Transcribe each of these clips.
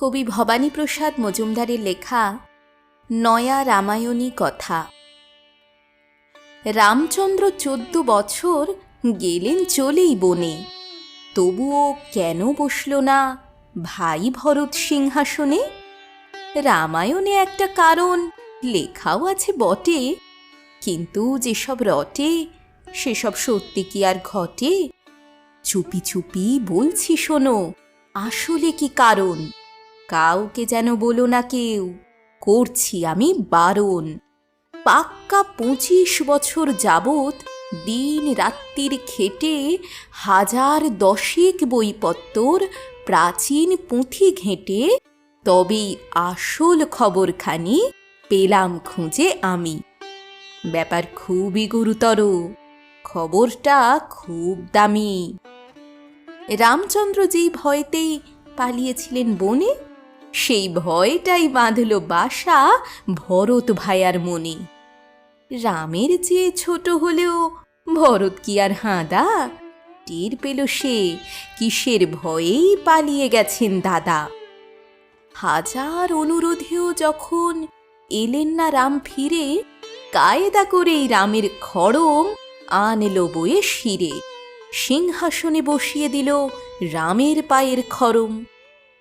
কবি ভবানীপ্রসাদ মজুমদারের লেখা নয়া রামায়ণী কথা। রামচন্দ্র চোদ্দ বছর গেলেন চলেই বনে। তবুও কেন বসল না ভাই ভরত সিংহাসনে? রামায়ণে একটা কারণ, লেখাও আছে বটে। কিন্তু যেসব রটে, সেসব সত্যি কি আর ঘটে? চুপি চুপি বলছি শোনো, আসলে কি কারণ? কাউকে যেন বলো না কেউ। করছি আমি বারণ। পাক্কা পঁচিশ বছর যাবৎ দিন রাত্রির খেটে হাজার দশেক বইপত্তর প্রাচীন পুঁথি ঘেঁটে তবেই আসল খবরখানি পেলাম খুঁজে আমি। ব্যাপার খুবই গুরুতর। খবরটা খুব দামি। রামচন্দ্র যেই ভয়তেই পালিয়েছিলেন বনে সেই ভয়টাই বাঁধল বাসা ভরত ভায়ার মনে। রামের চেয়ে ছোট হলেও ভরত কি আর হাঁদা? টের পেল সে, কিসের ভয়েই পালিয়ে গেছেন দাদা। হাজার অনুরোধেও যখন এলেন না রাম ফিরে, কায়দা করেই রামের খড়ম আনলো বয়ে শিরে। সিংহাসনে বসিয়ে দিল রামের পায়ের খরম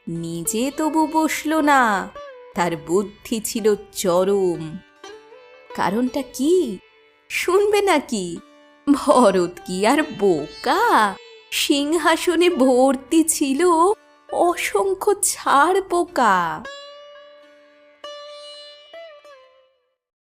নিজে তবু বসল না। তার বুদ্ধি ছিল চরম। কারণটা কি? শুনবে নাকি? ভরত কি আর বোকা? সিংহাসনে ভর্তি ছিল অসংখ্য ছাড় পোকা।